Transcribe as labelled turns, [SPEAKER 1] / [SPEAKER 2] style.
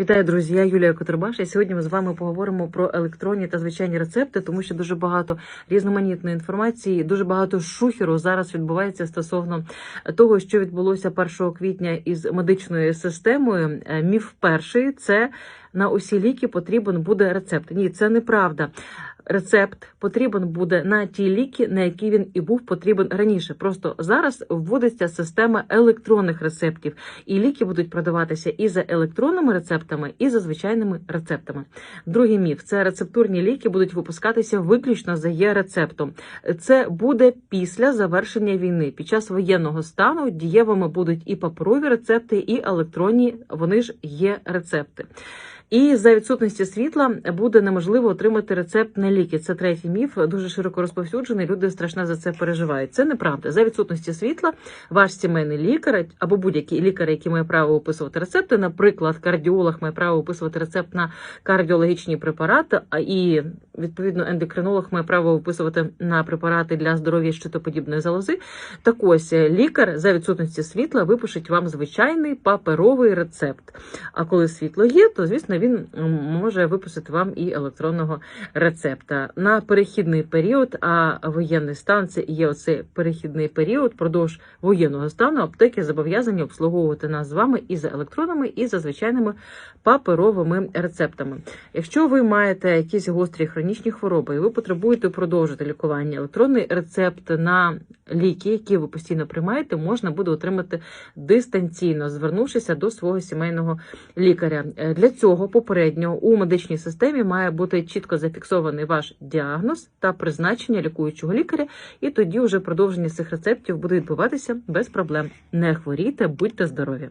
[SPEAKER 1] Вітаю, друзі! Я Юлія Котърбаш. І сьогодні ми з вами поговоримо про електронні та звичайні рецепти, тому що дуже багато різноманітної інформації, дуже багато шухеру зараз відбувається стосовно того, що відбулося 1 квітня із медичною системою. Е, Міф перший це на усі ліки потрібен буде рецепт. Ні, це неправда. Рецепт потрібен буде на ті ліки, на які він і був потрібен раніше. Просто зараз вводиться система електронних рецептів, і ліки будуть продаватися і за електронними рецептами, і за звичайними рецептами. Другий міф це рецептурні ліки будуть випускатися виключно за є рецептом. Це буде після завершення війни. Під час воєнного стану дієвими будуть і паперові рецепти, і електронні. Вони ж є рецепти. І за відсутності світла буде неможливо отримати рецепт на ліки. Це третій міф, дуже широко розповсюджений. Люди страшно за це переживають. Це неправда. За відсутності світла ваш сімейний лікар або будь-який лікар, який має право виписувати рецепти, наприклад, кардіолог має право виписувати рецепт на кардіологічні препарати, а і відповідно ендокринолог має право виписувати на препарати для здоров'я щитоподібної залози. Так ось лікар за відсутності світла випишеть вам звичайний паперовий рецепт. А коли світло є, то звісно він може виписати вам і електронного рецепта на перехідний період. А воєнний стан це є оцей перехідний період. Продовж воєнного стану аптеки зобов'язані обслуговувати нас з вами і за електронними, і за звичайними паперовими рецептами. Якщо ви маєте якісь гострі хронічні хвороби, і ви потребуєте продовжити лікування, електронний рецепт на ліки, які ви постійно приймаєте, можна буде отримати дистанційно, звернувшися до свого сімейного лікаря. Е, Для цього попередньо у медичній системі має бути чітко зафіксований ваш діагноз та призначення лікуючого лікаря, і тоді вже продовження цих рецептів буде відбуватися без проблем. Не хворійте, будьте здорові!